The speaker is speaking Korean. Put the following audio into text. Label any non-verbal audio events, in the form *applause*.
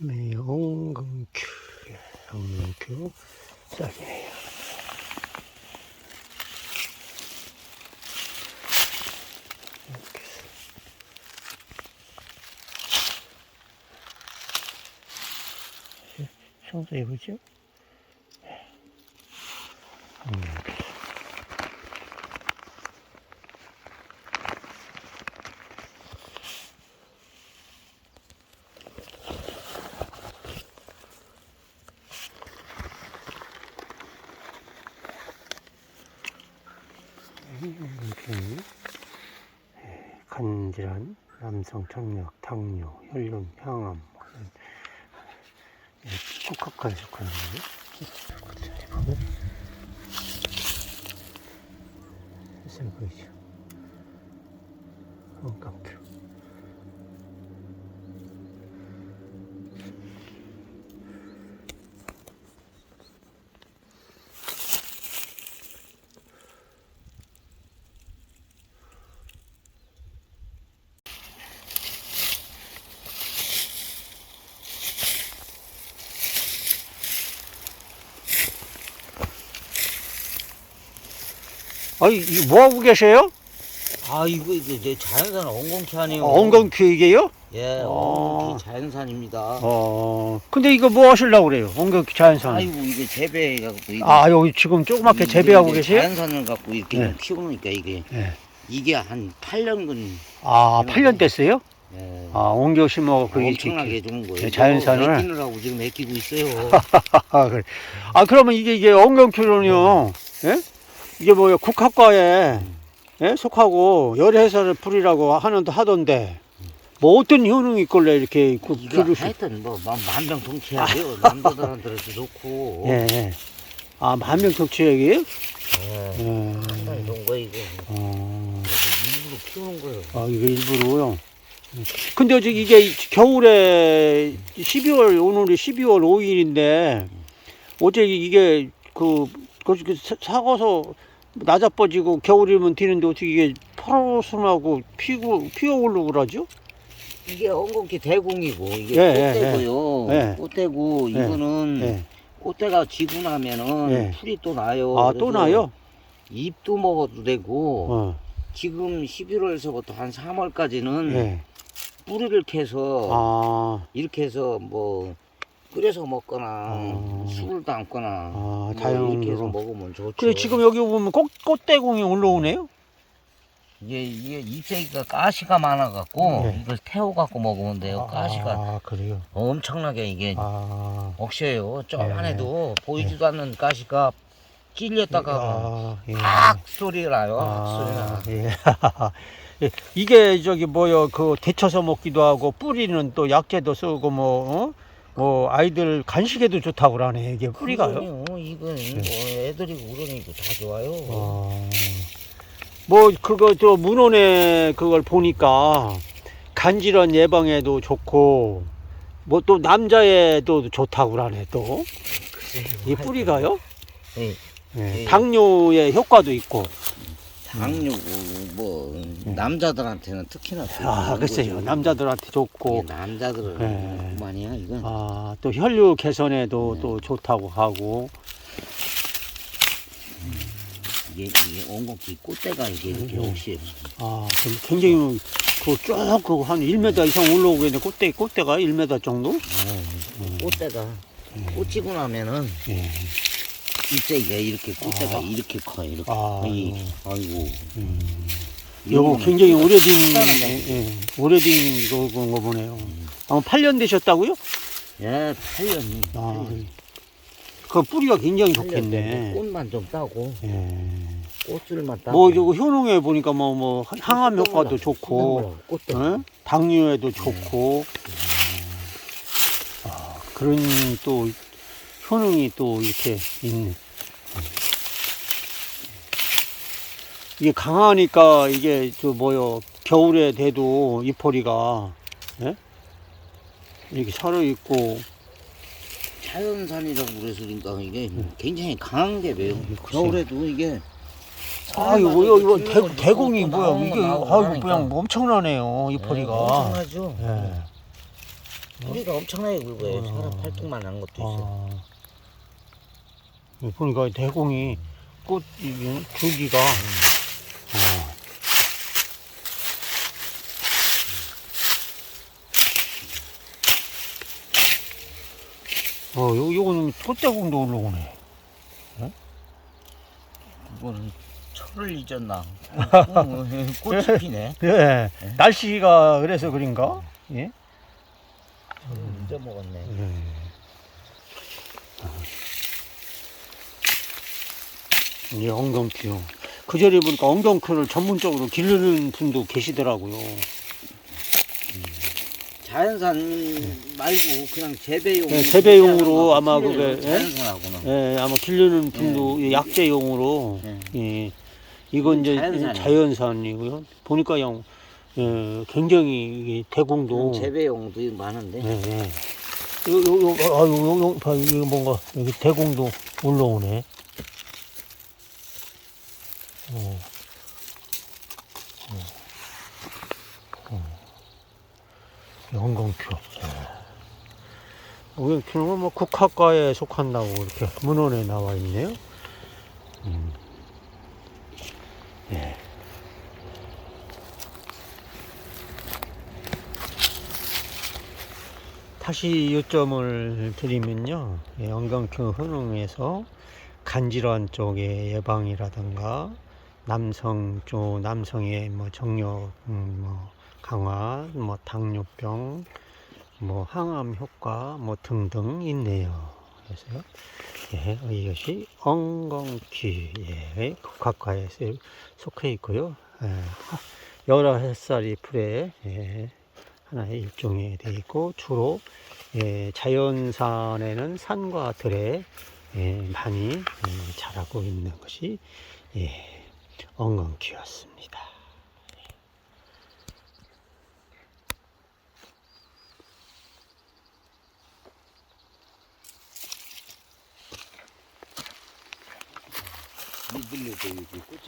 매운강큐, 양명큐 쌀이네요. 이렇게 해서. 청소 해 보죠? 음. 이렇게 예, 간질환, 남성 청력, 당뇨, 이런 예, 국학과에 속하는 거예요. 자, 보면 잘 보이죠? 원감큐. 아이, 이거 뭐하고 계세요? 아 이거 이거 내 자연산 엉겅퀴 아니에요? 엉겅퀴 이게요? 예, 어. 엉겅퀴 자연산입니다. 어, 근데 이거 뭐 하시려고 그래요? 엉겅퀴 자연산. 아이고 이게 재배해갖고 이거 아, 여기 지금 조그맣게 이게 재배하고 이제 계세요? 자연산을 갖고 이렇게 네. 키우니까 이게 예. 이게 한 8년근 아, 8년 됐어요? 예, 아, 옮겨 심어 그 엄청나게 좋은 거예요. 네, 자연산을? 애끼느라고 지금 애끼고 있어요. *laughs* 아, 그래. 아, 그러면 이게 이게 엉겅퀴는요. 예? 이게 뭐요? 국학과에 예? 속하고 열해설 풀이라고 하는도 하던데 뭐 어떤 효능이 있길래 이렇게 그 이거 기르시 하여튼 뭐 만- 만병통치약이에요. 남자들한테도 좋고. 예, 예. 아, 만병통치약이에요? 예. 예. 상당히 좋은 거 이거. 어. 일부러 키우는 거예요. 아, 이게 일부러요. 근데 어제 이게 겨울에 12월, 오늘이 12월 5일인데, 어제 이게 그, 그, 그 사- 사고서 낮아빠지고 겨울이면 되는데 어떻게 이게 포로순하고 피고, 피어 오르고 그러죠? 이게 엉겅퀴 대공이고 이게 예, 예, 꽃대고요. 예. 꽃대고 예. 이거는 예. 꽃대가 지고 나면은 예. 풀이 또 나요. 아, 또 그래서 나요? 잎도 먹어도 되고 어, 지금 11월서부터 한 3월까지는 예. 뿌리를 캐서 아, 이렇게 해서 뭐 끓여서 먹거나 아. 술을 담거나 아, 뭐 이렇게 해서 다용으로. 먹으면 좋죠. 그래, 지금 여기 보면 꽃, 꽃대공이 올라오네요? 이게 이게 잎새기가 가시가 많아갖고 네. 이걸 태워갖고 먹으면 돼요. 가시가 아, 그래요? 엄청나게 이게 아. 억세요. 조금만 네. 해도 보이지도 않는 가시가 찔렸다가 아, 예. 팍 소리가 나요. 팍 소리 나. 아, 예. *laughs* 예, 이게 저기 뭐요 그 데쳐서 먹기도 하고 뿌리는 또 약재도 쓰고 뭐, 어? 뭐 아이들 간식에도 좋다고 그러네 이게 뿌리가요. 그럼요. 이건 뭐 애들이 그러니까 다 좋아요. 어, 뭐 그거 저 문헌에 그걸 보니까 간질환 예방에도 좋고 뭐 또 남자애도 좋다고 그러네 또 이 뿌리가요. 예, 예, 예. 당뇨에 효과도 있고. 당뇨고 뭐 남자들한테는 특히나 음. 아 좋은 글쎄요 거죠. 남자들한테 좋고 이게 남자들은 예. 그만이야 이건. 아, 또 혈류 개선에도 네. 또 좋다고 하고 이게 이게 엉겅퀴 꽃대가 이게 이렇게 음. 혹시 아 좀 굉장히 그쭉한 1m 이상 올라오고 있는 꽃대 꽃대가 1m 정도? 꽃대가 꽂히고 나면은 예. 잎새기가 이렇게 꽃대가 아. 이렇게 커 이렇게. 아, 이, 아이고. 음. 요거 이거는 굉장히 오래된. 예, 예, 오래된 거, 그런 거 보네요. 아마 8년 되셨다고요? 예, 8년이. 아, 그 뿌리가 굉장히 좋겠네. 꽃만 좀 따고 예. 꽃들만 따고. 뭐 이거 효능에 보니까 뭐 뭐 항암 효과도 좋고 꽃대. 어? 당뇨에도 좋고 아, 그런 또 효능이 또 이렇게 있네. 이게 강하니까 이게 저 뭐요 겨울에 돼도 이포리가 예? 이렇게 살아 있고 자연산이라고 그래서 그러니까 이게 굉장히 강한 게 왜요? 음. 겨울에도 이게 아 이거 이거, 이거 찔리고 대, 있고 대공이 또 뭐야 이게 거 나오고 아이고 하니까. 그냥 엄청나네요 예, 이포리가 엄청나죠. 예. 뿌리가 엄청나게 굵어요. 어. 사람 팔뚝만 한 것도 있어. 아. 보니까 대공이 꽃 이게 줄기가 어. 어, 요, 요거는 꽃자국도 올라오네. 이거는 철을 잊었나? 응, *laughs* 꽃이 피네. 예, 날씨가 그래서 그런가? 예? 철을 잊어먹었네. 이 엉겅퀴요. 그 자리에 보니까 엉겅퀴를 전문적으로 기르는 분도 계시더라고요. 자연산 말고 그냥 재배용. 네, 재배용으로 아마 그게, 예? 자연산하고는. 예, 아마 기르는 분도 약재용으로, 예. 예, 이건 이제 자연산이에요. 자연산이 고요. 보니까 양, 예, 굉장히 이게 대공도, 재배용도 많은데. 예, 예. 요, 요, 요, 아, 요, 요, 요, 봐, 이거 뭔가, 여기 대공도 올라오네. 어. 어. 어. 영광표. 영광표는 뭐 국화과에 속한다고 이렇게 문헌에 나와 있네요. 음. 예. 다시 요점을 드리면요. 예, 영광표 효능에서 간질환 쪽의 예방이라든가 남성 쪽 남성의 뭐 정력 음, 뭐 강화, 뭐 당뇨병, 뭐 항암 효과 뭐 등등 있네요. 그래서 예, 이것이 엉겅퀴 예, 국화과에 속해 있고요. 예, 여러 햇살이 풀에 예, 하나의 일종이 되어 있고 주로 예, 자연산에는 산과 들에 예, 많이 예, 자라고 있는 것이 예, 여기 꽃이